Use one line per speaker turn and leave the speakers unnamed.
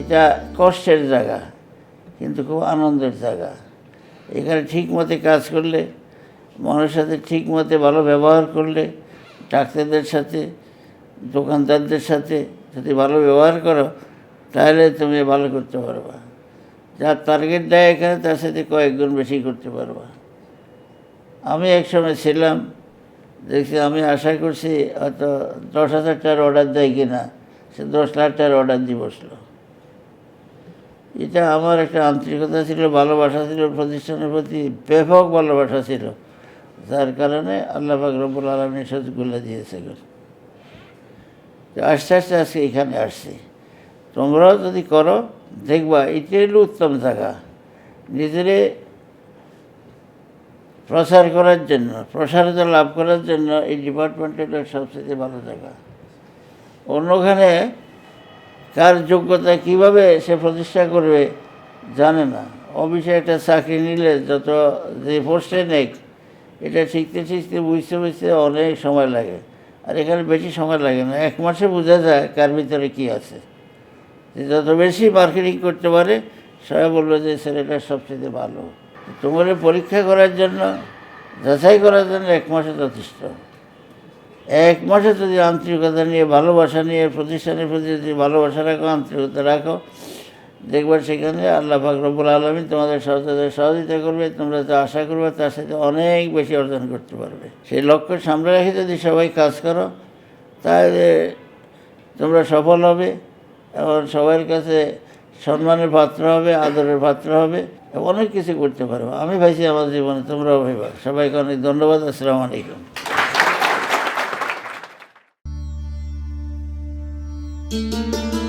এটা কষ্টের জায়গা, কিন্তু খুব আনন্দের জায়গা। এখানে ঠিক মতে কাজ করলে, মানুষের সাথে ঠিক মতে ভালো ব্যবহার করলে, ডাক্তারদের সাথে, দোকানদারদের সাথে যদি ভালো ব্যবহার করো, তাহলে তুমি ভালো করতে পারবা। যার টার্গেট দেয় এখানে, তার সাথে কয়েকগুণ বেশি করতে পারবা। আমি একসময় ছিলাম দেখছি আমি আশা করছি হয়তো দশ হাজার টাকার অর্ডার দেয় কিনা, সে দশ লাখ টাকার অর্ডার দিয়ে বসল। এটা আমার একটা আন্তরিকতা ছিল, ভালোবাসা ছিল, প্রতিষ্ঠানের প্রতি ব্যাপক ভালোবাসা ছিল। যার কারণে আল্লাহ রব্বুল আলমীর সাথে গুলা দিয়েছে আস্তে আস্তে আজকে এখানে আসছি। তোমরাও যদি করো, দেখবা এটাই হলো উত্তম জায়গা। নিজেরে প্রচার করার জন্য, প্রসারিত লাভ করার জন্য এই ডিপার্টমেন্ট হলো সবচেয়ে ভালো জায়গা। অন্যখানে কার যোগ্যতা কীভাবে সে প্রতিষ্ঠা করবে জানে না। অফিসে একটা চাকরি নিলে যত যে পোস্টে নেক, এটা শিখতে শিখতে বুঝতে বুঝতে অনেক সময় লাগে। আর এখানে বেশি সময় লাগে না, এক মাসে বোঝা যায় কার ভিতরে কী আছে। যত বেশি মার্কেটিং করতে পারে, সবাই বলল যে ছেলেটা সবচেয়ে ভালো। তোমার পরীক্ষা করার জন্য, যাচাই করার জন্য এক মাসে যথেষ্ট। এক মাসে যদি আন্তরিকতা নিয়ে, ভালোবাসা নিয়ে, প্রতিষ্ঠানের প্রতি যদি ভালোবাসা রাখো, আন্তরিকতা রাখো দেখবার সেখানে আল্লাহ ফাকরবুল আলমী তোমাদের সহযোগিতা সহযোগিতা করবে, তোমরা তো আশা করবে তার সাথে অনেক বেশি অর্জন করতে পারবে। সেই লক্ষ্য সামনে রেখে যদি সবাই কাজ করো, তাহলে তোমরা সফল হবে এবং সবার কাছে সম্মানের পাত্র হবে, আদরের পাত্র হবে, অনেক কিছু করতে পারব। আমি ভাইছি আমার জীবনে, তোমরাও ভাইবা। সবাইকে অনেক ধন্যবাদ, আসসালামু আলাইকুম।
Thank